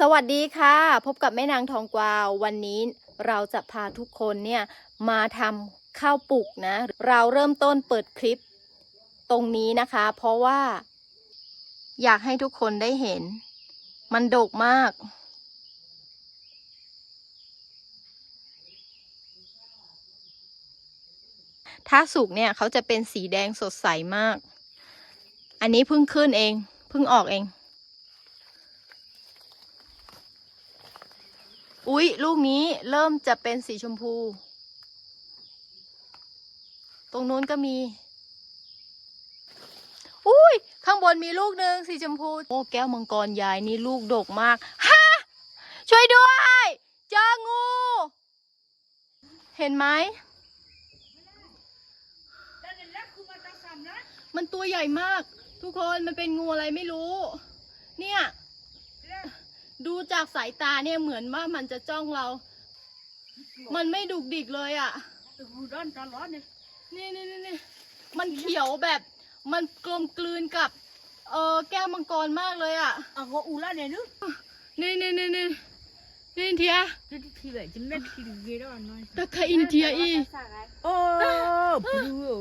สวัสดีค่ะ พบกับแม่นางทองกวาว วันนี้เราจะพาทุกคนเนี่ยมาทำข้าวปลุกนะ เราเริ่มต้นเปิดคลิปตรงนี้นะคะ เพราะว่า อยากให้ทุกคนได้เห็น มันโดกมาก ถ้าสุกเนี่ยเขาจะเป็นสีแดงสดใสมาก อันนี้เพิ่งขึ้นเอง เพิ่งออกเอง อุ๊ย ลูกนี้เริ่มจะเป็นสีชมพู ตรงนู้นก็มี อุ้ย ข้างบนมีลูกหนึ่งสีชมพู โอ้ แก้วมังกรยายนี่ลูกดกมาก ฮะ ช่วยด้วย เจองู เห็นไหม มันตัวใหญ่มาก ทุกคนมันเป็นงูอะไรไม่รู้ เนี่ย ดูจากสายตาเนี่ยเหมือนว่ามันจะจ้องเรา มันไม่ดุกดิกเลยอะ่ะ Udan talon ni. นี่นี่นี่นี่มันเขียวแบบมันกลมกลืนกับ เออแก้วมังกรมากเลยอะ่ะ Ako ulan ni nu. นี่นี่นี่นี่นี่เทีย Jadi tiba jemet kiri gira no. ตะไคอินเทียอี Oh, bulu.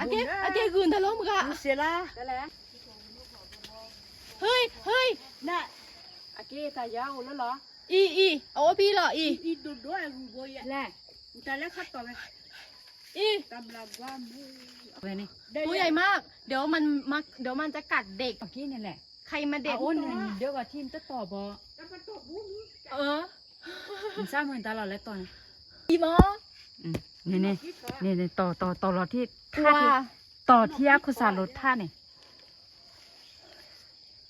อาเกอาเกคืนทะเลาะมึงอะ Sela. เฮ้ยเฮ้ย Na, อากี้ตายาวแล้วเหรออีอีเอาว่าพี่เหรออี i do do aku goya. แหละ Utala khat to me. อี Tam la ba mu. ไปนี่ตัวใหญ่มาก เดี๋ยวมันมาเดี๋ยวมันจะกัดเด็กเมื่อกี้นี่แหละใครมาเด็กเอาอ้นเดี๋ยวว่าทีมจะต่อบอ Dapat to bu. เออมันสร้างเหมือนตลอดเลยตอนอีหมอนี่นี่นี่นี่ต่อต่อต่อรถที่กลัวท่าที่ต่อที่อาคุสารถท่านี่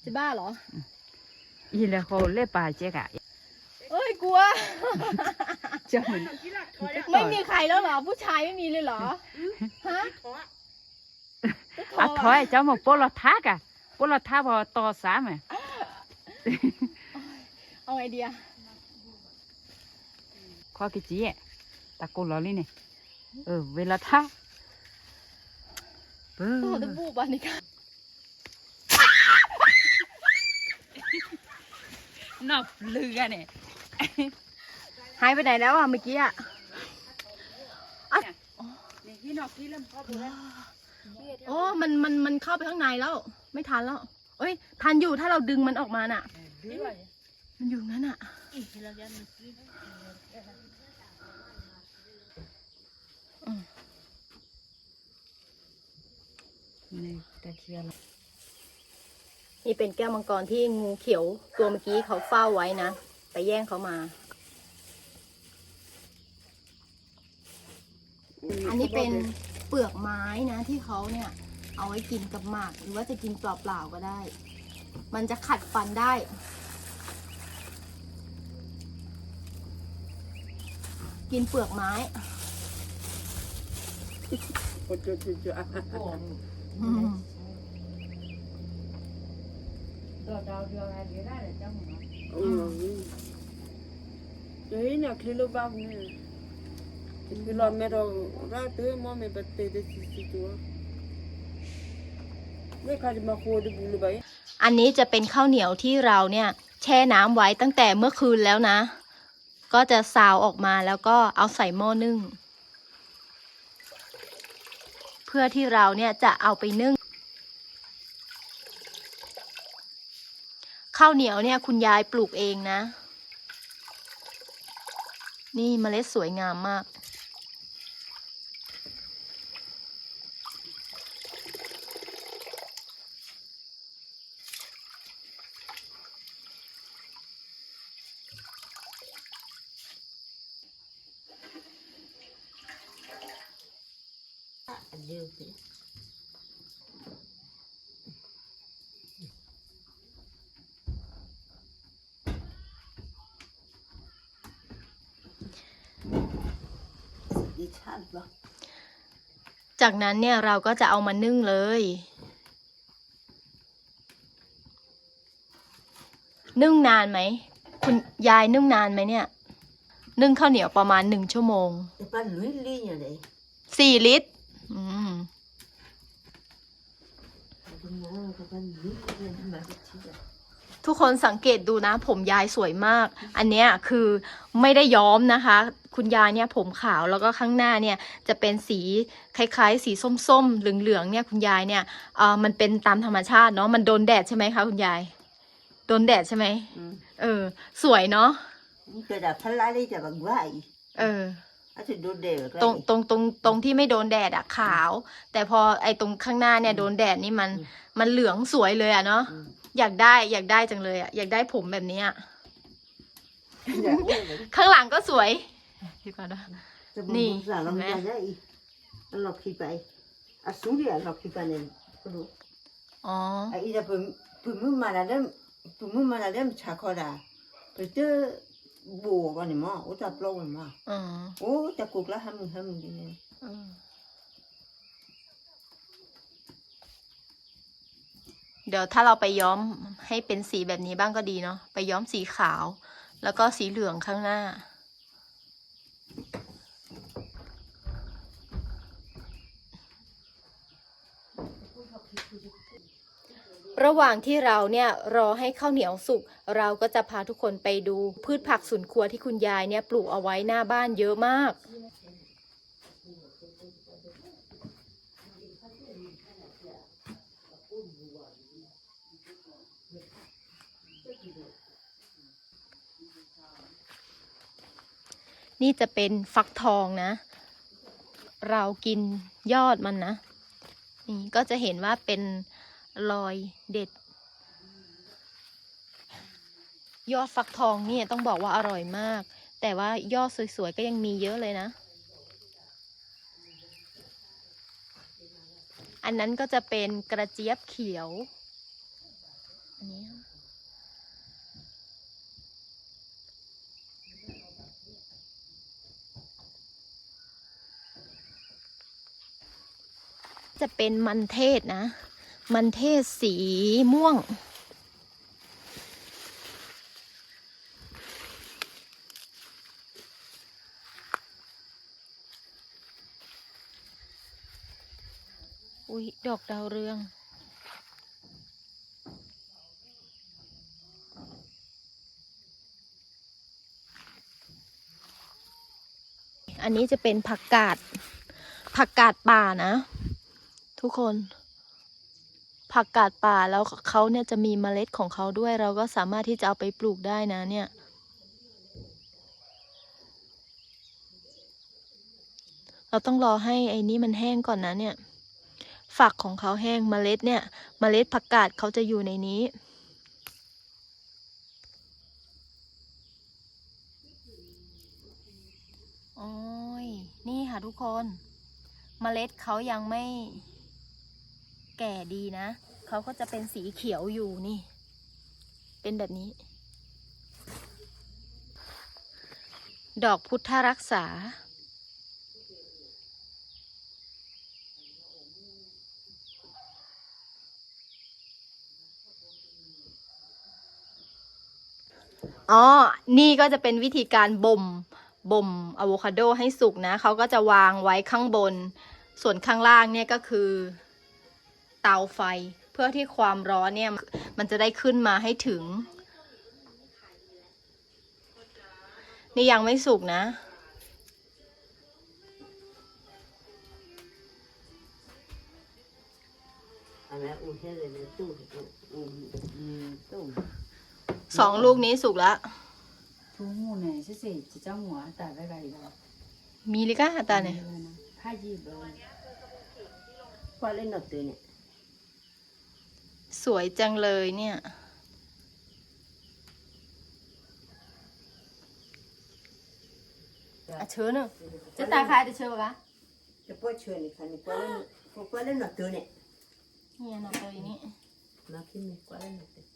จะบ้าเหรอ อีแล้วเขาเล่ป่าเจ๊กะเอ้ยกลัวจะเหมือน Gila thoya. ไม่มีใครแล้วเหรอ ผู้ชายไม่มีเลยเหรอฮะ Thoya. อะถอยเจ้าหมกปลอท่ากะปลอท่าพอต่อสามอะเอาไอเดียข้อกิจีอะตะโกนล้อลี่นี่เออเวลาท่าเออโอ้ตะบูบานี่ค่ะ นอบเลือเนี่ยหายไปไหนแล้วอะเมื่อกี้อะนี่ที่นอกที่เริ่มเข้าไปแล้วโอ้มันมันมันเข้าไปข้างในแล้ว ไม่ทันแล้ว เอ้ย ทันอยู่ถ้าเราดึงมันออกมาน่ะ มันอยู่นั้นอะ Ih, la ya ni. นี่ตะเคียน นี่เป็นแก้วมังกรที่งูเขียวตัวเมื่อกี้เขาเฝ้าไว้นะ ไปแย่งเขามา อันนี้เป็นเปลือกไม้นะที่เขาเนี่ย เอาไว้กินกับหมาก หรือว่าจะกินเปล่าๆก็ได้ มันจะขัดฟันได้ กินเปลือกไม้อืมดอกดาวเดียวอะไรเดียวได้เจ้าห lo mẹ rồi ra tới mò mẹ bật tê tê xì xì chúa. Mấy khai mà khô đi bù lù bấy. อันนี้จะเป็นข้าวเหนียวที่เราเนี่ยแช่น้ำไว้ตั้งแต่เมื่อคืนแล้วนะ ก็จะซาวออกมาแล้วก็เอาใส่หม้อนึ่ง เพื่อที่เราเนี่ยจะเอาไปนึ่ง ข้าวเหนียวเนี่ยคุณยายปลูกเองนะ นี่เมล็ดสวยงามมาก จากนั้นเนี่ยเราก็จะเอามานึ่งเลย นึ่งนานไหม คุณยายนึ่งนานไหมเนี่ย นึ่งข้าวเหนียวประมาณหนึ่งชั่วโมง C'est pas l'huile ligne, allez. สี่ลิตรอืม Non, c'est pas l'huile ligne, ma petite. ทุกคนสังเกตดูนะ ผมยายสวยมาก อันเนี้ยคือไม่ได้ย้อมนะคะ คุณยายเนี่ยผมขาวแล้วก็ข้างหน้าเนี่ยจะเป็นสีคล้ายๆ สีส้มๆเหลืองๆเนี่ยคุณยายเนี่ยเอ่อมันเป็นตามธรรมชาติเนาะมันโดนแดดใช่ไหมคะคุณยาย โดนแดดใช่ไหม Mm. เออ สวยเนาะ Cái đã phát lá đi chả bằng vải. เออ Á thì đốt đều ตรงตรงตรงตรงที่ไม่โดนแดดอะขาว แต่พอไอ้ตรงข้างหน้าเนี่ยโดนแดดนี่มันมันเหลืองสวยเลยอะเนาะ อืมอยากได้ อยากได้จังเลยอะอยากได้ผมแบบนี้อะ Dạ, ข้างหลังก็สวยพี่ก่อนนะ Nì, Nì, giả lòng mẹ. ra đấy. Nó lọc khi bay. À xuống đi à lọc khi bay này. Có đủ. อ๋อ À ý là bùm bùm mưa mà là đêm bùm mưa mà là đêm chả khó đà. Rồi chứ bùa vào này mà, ố chả lâu này mà. อ๋อ Ố chả cuộc là hâm hâm đi nè. อืมเเดี๋ยวถ้าเราไปย้อมให้เป็นสีแบบนี้บ้างก็ดีเนาะไปย้อมสีขาว แล้วก็สีเหลืองข้างหน้า ระหว่างที่เราเนี่ยรอให้ข้าวเหนียวสุกเราก็จะพาทุกคนไปดูพืชผักสวนครัวที่คุณยายเนี่ยปลูกเอาไว้หน้าบ้านเยอะมาก นี่จะเป็นฟักทองนะ เรากินยอดมันนะ นี่ก็จะเห็นว่าเป็นรอยเด็ด ยอดฟักทองเนี่ยต้องบอกว่าอร่อยมาก แต่ว่ายอดสวยๆก็ยังมีเยอะเลยนะ อันนั้นก็จะเป็นกระเจี๊ยบเขียว อันนี้ จะเป็นมันเทศนะ มันเทศสีม่วง อุ๊ยดอกดาวเรืองอันนี้จะเป็นผักกาด ผักกาดป่านะ ทุกคน ผักกาดป่าแล้วเขาเนี่ยจะมีเมล็ดของเขาด้วย เราก็สามารถที่จะเอาไปปลูกได้นะเนี่ย เราต้องรอให้ไอ้นี้มันแห้งก่อนนะเนี่ย ฝักของเขาแห้งเมล็ดเนี่ย เมล็ดผักกาดเขาจะอยู่ในนี้โอ้ย นี่ค่ะทุกคน เมล็ดเขายังไม่ แก่ดีนะเขาก็จะเป็นสีเขียวอยู่นี่ เป็นแบบนี้ ดอกพุทธรักษา อ๋อ นี่ก็จะเป็นวิธีการบ่มบ่มอะโวคาโดให้สุกนะ เขาก็จะวางไว้ข้างบน ส่วนข้างล่างเนี่ยก็คือ เตาไฟ เพื่อที่ความร้อนเนี่ย มันจะได้ขึ้นมาให้ถึง นี่ยังไม่สุกนะ À mẹ uống hết rồi, nó tu, tu, tu, tu. สองลูกนี้สุกแล้วทุกหมู่เนี่ยสิสิจะเจ้าหัวแต่ไว้ไว้แล้วมีลิ สวยจังเลยเนี่ย อะเชิญเนอะจะตาคายจะเชิญปะคะ Después chone, cane, ¿cuál es, cuál es no tune? เนี่ยหนอตัวนี้ No, que me cuál es no tune.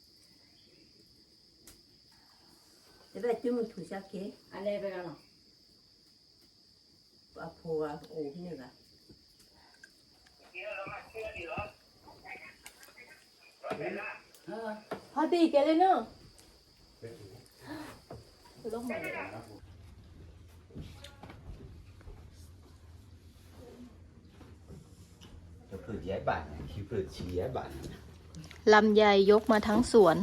Te ves tú me tu ya que อะไรไปกันหรอ a pua o nega. เดี๋ยวเรามาเชื่อดีเหรอ हा ते केले ना लोक मला ลำไยยกมาทั้งสวน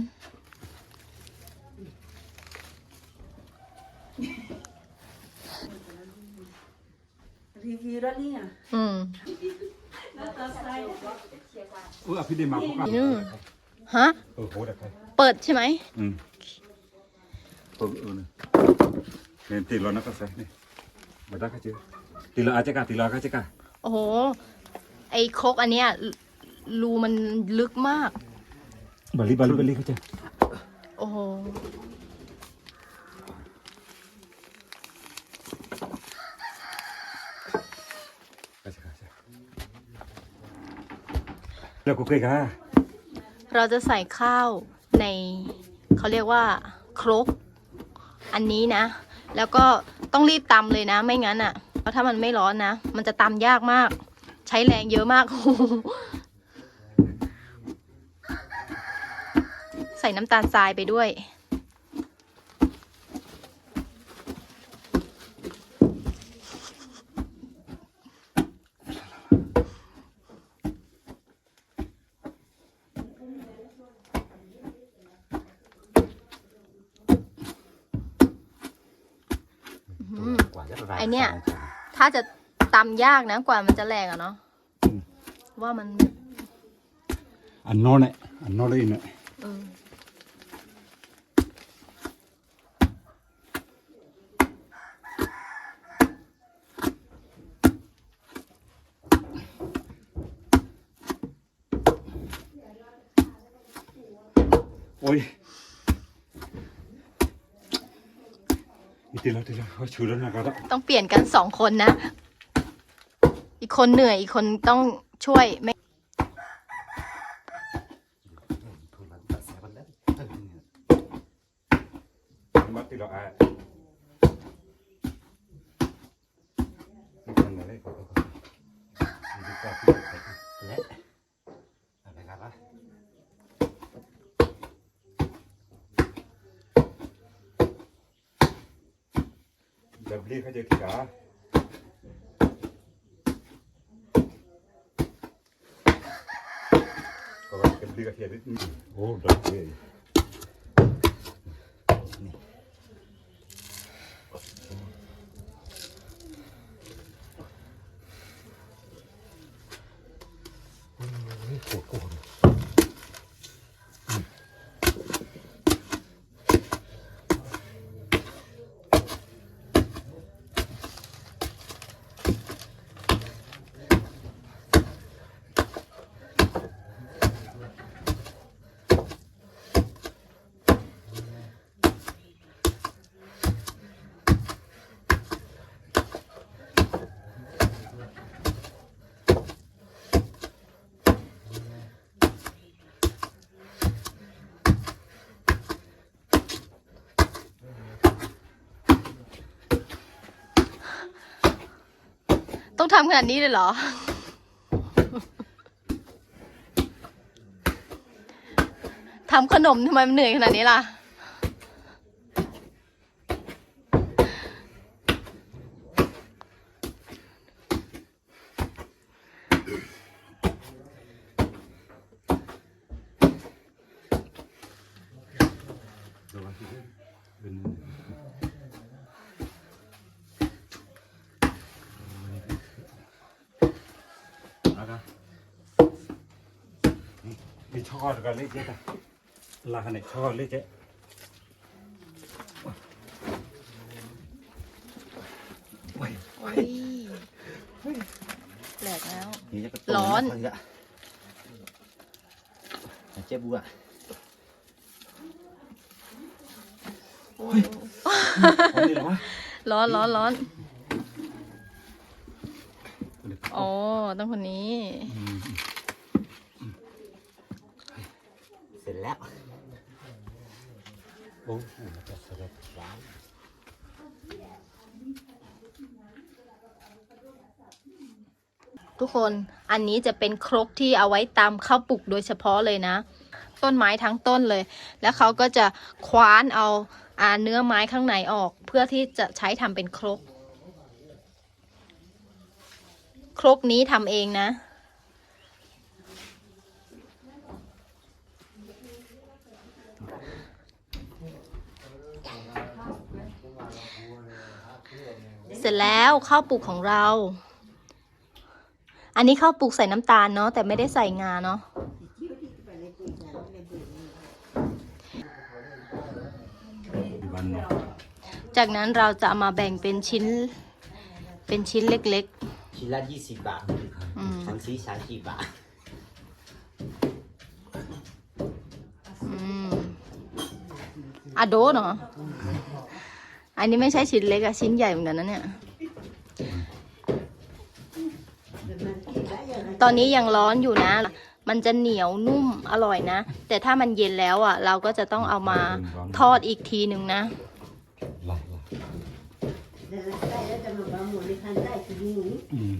เออพี่เดมาพวกนู่นฮะ เออโหเด็กไปเปิดใช่ไหม อืมเออเออเนี่ยตีรอนักก็ใส่นี่มาได้ก็เจอตีรออาจจะกะตีรอก็จะกะโอ้โห ไอ้โครกอันเนี้ยรูมันลึกมาก บาลีบาลีบาลีก็เจอโอ้โห ก็จะกะจะ เราก็เคยค่ะเราจะใส่ข้าวในเขาเรียกว่าครกอันนี้นะ แล้วก็ต้องรีบตำเลยนะ ไม่งั้นอะ่ะ เพราะถ้ามันไม่ร้อนนะ มันจะตำยากมาก ใช้แรงเยอะมาก ใส่น้ำตาลทรายไปด้วย กว่าจะระ ไอ้ เนี่ย ถ้าจะตำยากนะกว่ามันจะแรงอะเนาะว่ามันอันนอนเนี่ย อันนอนเลยเนี่ยเออโอ้วตีรอตีรอเขาชูแล้วนะครับต้องเปลี่ยนกันสองคนนะ อีกคนเหนื่อยอีกคนต้องช่วยไม่ มาตีรออาไม่ทันเลยก็ก็ดีกว่าที่จะไปและอะไรกันล่ะ แบบนี้เขาจะกี่กาก็ว่าเป็นเรือเทียนนิดนึงโอ้ดอกเบี้ยโอ้โหโคตร ต้องทำขนาดนี้เลยเหรอ ทำขนมทำไมมันเหนื่อยขนาดนี้ล่ะระวังที่เป็นอะไรนี่ชอดกันเลยเจ๊ตาลาเนี่ยชอดเลยเจ๊โอ้ยแปลกแล้ว นี่จะกระร้อนตุ้ะเจ็บบัวคนนี้เหรอวะร้อนร้อนร้อน อ๋อต้องคนนี้ เสร็จแล้วโอ้โหจะเสร็จทุกคนอันนี้จะเป็นครกที่เอาไว้ตำข้าวปลุกโดยเฉพาะเลยนะ ต้นไม้ทั้งต้นเลย แล้วเขาก็จะคว้านเอาอาเนื้อไม้ข้างในออก เพื่อที่จะใช้ทำเป็นครก ครกนี้ทำเองนะ เสร็จแล้วข้าวปลุกของเรา อันนี้ข้าวปลูกใส่น้ำตาลเนาะแต่ไม่ได้ใส่งาเนาะจากนั้นเราจะมาแบ่งเป็นชิ้นเป็นชิ้นเล็ก ชิ้นละยี่สิบบาทๆอืมสองชิ้นสามสิบบาท อืมอะโดเนาะอันนี้ไม่ใช่ชิ้นเล็กอะชิ้นใหญ่เหมือนกันนะเนี่ย ตอนนี้ยังร้อนอยู่นะ มันจะเหนียวนุ่มอร่อยนะ แต่ถ้ามันเย็นแล้วอะเราก็จะต้องเอามาทอดอีกทีหนึ่งนะ หลัก ได้ได้แล้วจะมาบ้าหมูใน คันได้คือหมูอืม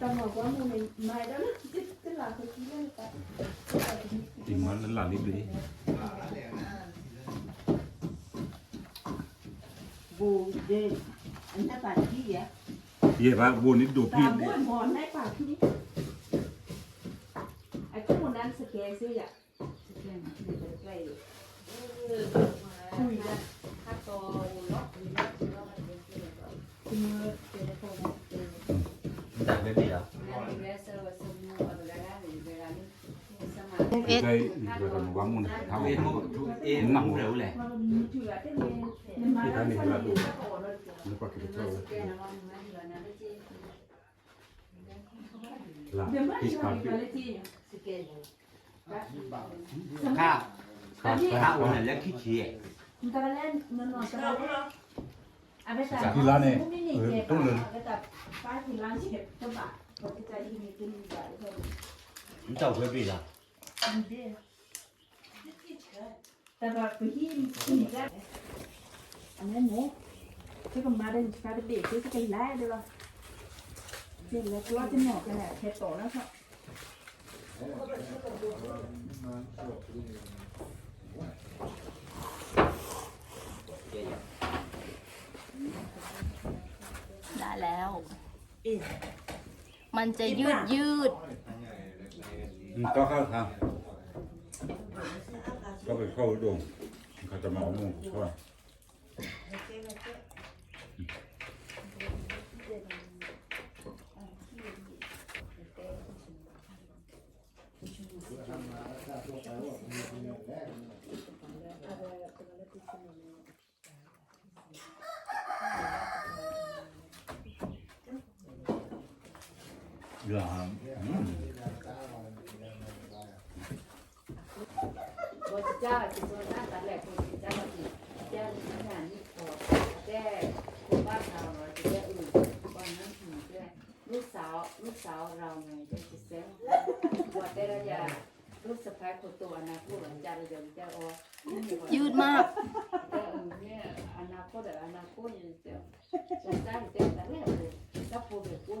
ตามมาว่ามันไม่ได้นะจะจะลาเขาที่นั่นไปจริงมันนั่นหลักนิดดีบูเดอันนั้นปาที่อะเย่ปะบูนิดดูพี่ตามบ้วนหมอนได้ปากที่นี่ไอ้ข้อมูลนั้นสแกนซื้ออะสแกนอยู่ใกล้ๆคุยกันถ้าโตล็อกล็อกล็อกคุณเมื่อเจอโเอ็ดใช่เดี๋ยวเราวางมันเท้าเอ็นหมุนักทุกเอ็นมุกเร็วเลยที่ท่านนี่เราดูนึกว่าคือเท่าละที่ขาดข้าวข้าววันแล้วขี้เกียจที่ร้านเนี่ยเออต้องเลยมันเจ้า เคยปีละแต่ว่าไปที่ที่นี่ก็อันนั้นเนี่ยถ้าก็มาได้การเด็กที่จะไปไล่ได้ป่ะเสร็จแล้วก็จะหมอกกันแหละเทโตแล้วครับได้แล้ว มันจะยืดยืดก็เข้าทาง ก็ไปเข้าดงเขาจะมาเอามุงเขาอย่าอืมบทเจ้าจิตวนาตาแหลกคนเจ้าจิเจ้าที่งานนี่พอแก้คนบ้านเราเราจะแก้อื่นวันนั้นถึงแก้ ลูกสาวลูกสาวเราไงจะจิเซลบวชได้ระยะลูกสะพ้ายคนตัวอนาคตหลังจากเราจะเจ้าอ๋อยืดมากเออเนี่ยอนาคตอนาคตเนี่ยเจ้าสนใจเจ้าแต่แรกเลยถ้าพูดแบบพูด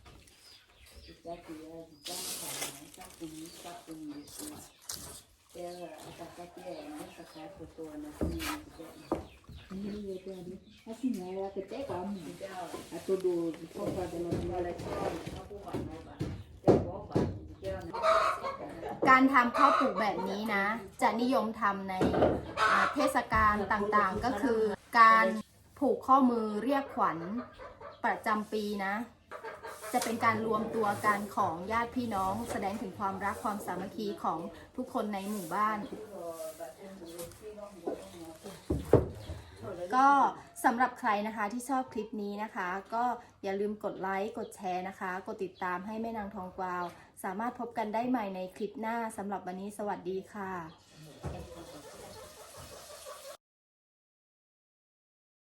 การสักพงนี้มันขวัญไล่เดี๋ยวพุ่งหมูหมอนั่นพอดากันนี่จะเนี่ยพุ่งพ่อความมีก็เคยสนใจพอดาตัวเลยสักกูที่พอความเนาะอืมมีสักตัวดูแลได้เลยจิตใจดีจิตใจขายสักกูนี้สักกูนี้สิเจ้าสักแก่ไม่สักแก่ตัวนะที่มีจิตใจนี่เลยตัวนี้ถ้าสิ่งไหนเราจะเจ๊ความเจ้าอะตัวดูพ่อความจะเราอะไรชอบเขาพูดว่าไงบ้างเจ้าบอกว่าเจ้านะการทำข้าวปลูกแบบนี้นะ จะนิยมทำในเทศกาลต่างๆก็คือ การผูกข้อมือเรียกขวัญประจำปีนะ จะเป็นการรวมตัวกันของญาติพี่น้อง แสดงถึงความรักความสามัคคีของทุกคนในหมู่บ้าน ก็สำหรับใครนะคะที่ชอบคลิปนี้นะคะ ก็อย่าลืมกดไลค์ กดแชร์นะคะ กดติดตามให้แม่นางทองกวาว สามารถพบกันได้ใหม่ในคลิปหน้าสำหรับวันนี้สวัสดีค่ะ